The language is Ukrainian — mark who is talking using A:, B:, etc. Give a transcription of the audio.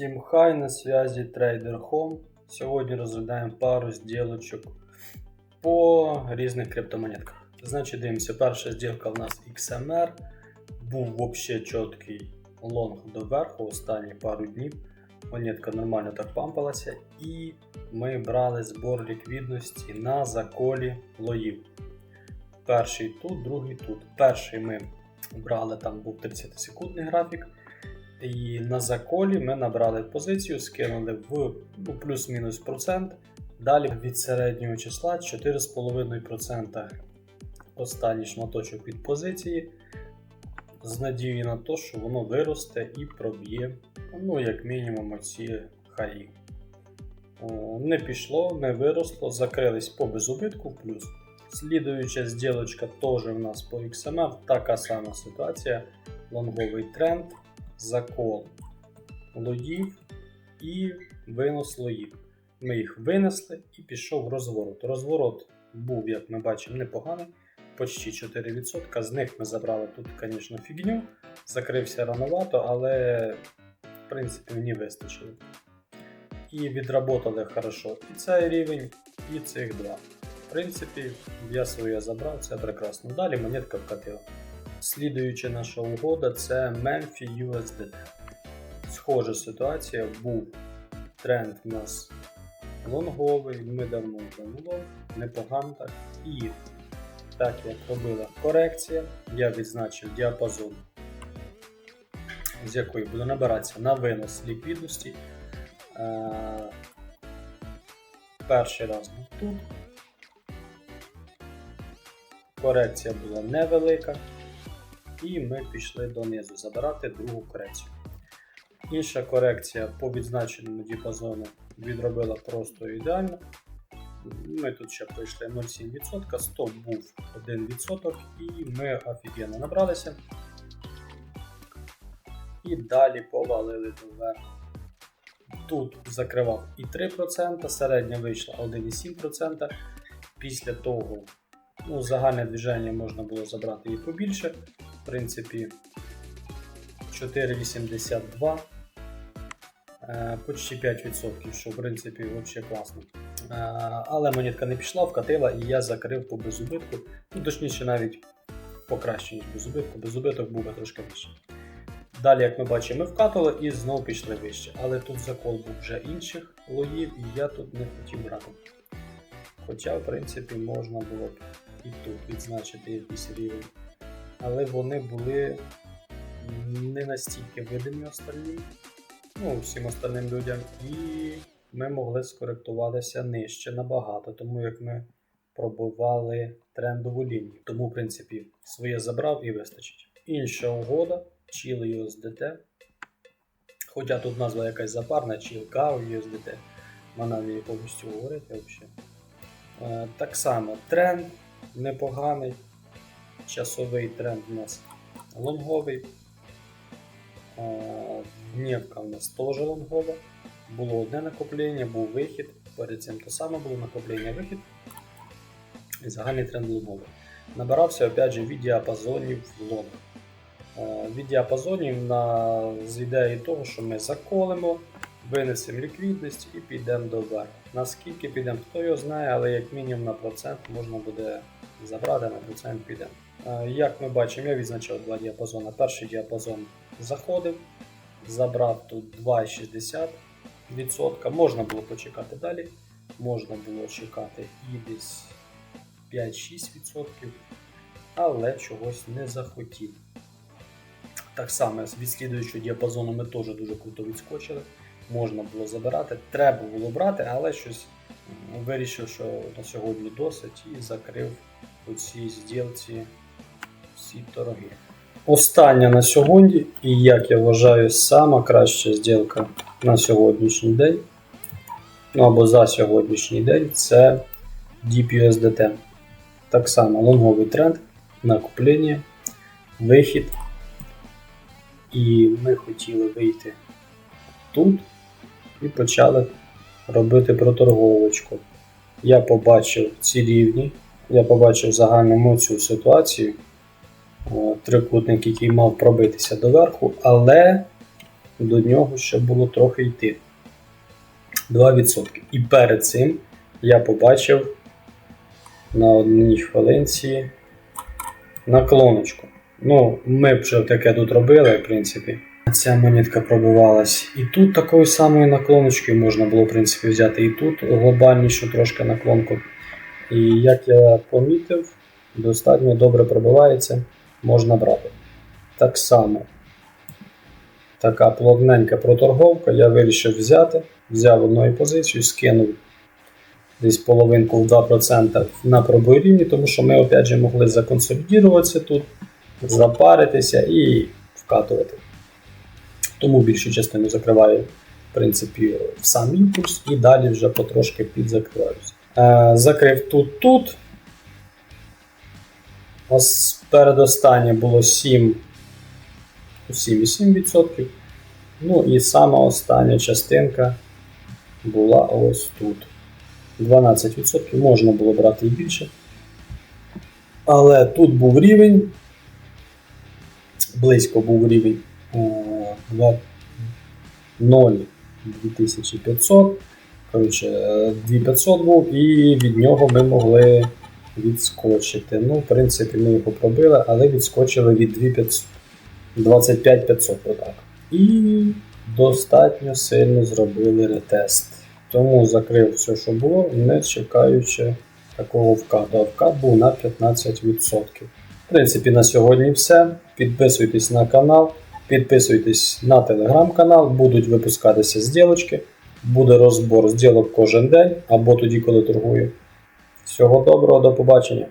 A: Всім хай на зв'язі Trader Home. Сьогодні розглядаємо пару зділочок по різних криптомонетках. Значить, дивимося, перша зділка в нас XMR. Був взагалі чіткий лонг доверху останні пару днів. Монетка нормально так пампалася. І ми брали збор ліквідності на заколі лоїв. Перший тут, другий тут. Перший ми брали, там був 30-секундний графік. І на заколі ми набрали позицію, скинули в ну, плюс-мінус процент. Далі від середнього числа 4,5% останній шматочок від позиції. З надією на те, що воно виросте і проб'є, ну, як мінімум, оці хаї. Не пішло, не виросло, закрились по безубитку плюс. Слідуюча зділочка теж в нас по XMR, така сама ситуація, лонговий тренд закол лоїв і винос лоїв. Ми їх винесли і пішов розворот. Розворот був, як ми бачимо, непоганий, почти 4%. З них ми забрали тут, звісно, фігню. Закрився рановато, але в принципі мені вистачило. І відработали хорошо і цей рівень, і цих два. В принципі, я своє забрав, це прекрасно. Далі монетка вкатила. Слідуюча наша угода це Memphis USDT. Схожа ситуація, був тренд у нас лонговий, ми давно лонг, непогано так. І так як робила корекція, я відзначив діапазон, з якої буде набиратися на винос ліквідності. Е, Перший раз був тут. Корекція була невелика. І ми пішли донизу забирати другу корекцію. Інша корекція по відзначеному діапазону відробила просто ідеально. Ми тут ще пройшли 0,7%, стоп був 1% і ми офігенно набралися. І далі повалили доверху. Тут закривав і 3%, середня вийшла 1,7%. Після того ну, загальне движення можна було забрати і побільше. В принципі, 4,82, е, почти 5%, що в принципі взагалі класно. Е, Але монетка не пішла, вкатила і я закрив по безубитку. Ну, точніше, навіть покраще, ніж безубитку. Безубиток був би трошки вище. Далі, як ми бачимо, ми вкатували і знову пішли вище. Але тут закол був вже інших лоїв, і я тут не хотів брати. Хоча, в принципі, можна було б і тут відзначити якийсь рівень. Але вони були не настільки видимі остальним, ну, всім остальним людям, і ми могли скоректуватися нижче набагато, тому як ми пробивали трендову лінію. Тому, в принципі, своє забрав і вистачить. Інша угода Chill USDT. Хоча тут назва якась запарна, Cow USDT. Вона не повністю говорити взагалі. Е, Так само тренд непоганий. Часовий тренд у нас лонговий. Днівка у нас теж лонгова. Було одне накоплення, був вихід. Перед цим те саме було накоплення вихід. І загальний тренд лонговий. Набирався опять же від діапазонів лонг. Від діапазонів на, з ідеї того, що ми заколимо, винесемо ліквідність і підемо до верху. Наскільки підемо, хто його знає, але як мінімум на процент можна буде забрати, на процент підемо. Е, Як ми бачимо, я відзначав два діапазони. Перший діапазон заходив, забрав тут 2,60%. Можна було почекати далі, можна було чекати і десь 5-6%, але чогось не захотів. Так само від слідуючого діапазону ми теж дуже круто відскочили. Можна було забирати, треба було брати, але щось вирішив, що на сьогодні досить і закрив у цій зділці всі торги. Остання на сьогодні, і як я вважаю, сама краща зділка на сьогоднішній день, ну або за сьогоднішній день, це DPUSDT. Так само лонговий тренд, накоплення, вихід. І ми хотіли вийти тут і почали робити проторговочку. Я побачив ці рівні, я побачив загальному цю ситуацію. Трикутник, який мав пробитися доверху, але до нього ще було трохи йти. 2%. І перед цим я побачив на одній хвилинці наклоночку. Ну, ми б вже таке тут робили, в принципі. Ця монетка пробивалась. І тут такою самою наклоночкою можна було, в принципі, взяти і тут глобальнішу трошки наклонку. І як я помітив, достатньо добре пробивається, можна брати. Так само, така плотненька проторговка, я вирішив взяти, взяв одну позицію, скинув десь половинку в 2% на пробой рівні, тому що ми опять же могли законсолідуватися тут, запаритися і вкатувати. Тому більшу частину закриваю, в принципі, в сам імпульс і далі вже потрошки підзакриваюся. Е, закрив тут тут. Ось передостаннє було 7, 7,7%. Ну і сама остання частинка була ось тут. 12% можна було брати і більше. Але тут був рівень. Близько був рівень 2 0 2500. Коротше, е, 2500 був, і від нього ми могли відскочити. Ну, в принципі, ми його пробили, але відскочили від 2500. 25 500 отак. І достатньо сильно зробили ретест. Тому закрив все, що було, не чекаючи такого вкату. А вкат був на 15%. В принципі, на сьогодні все. Підписуйтесь на канал, підписуйтесь на телеграм-канал, будуть випускатися зділочки. Буде розбор зділок кожен день або тоді, коли торгую. Всього доброго, до побачення!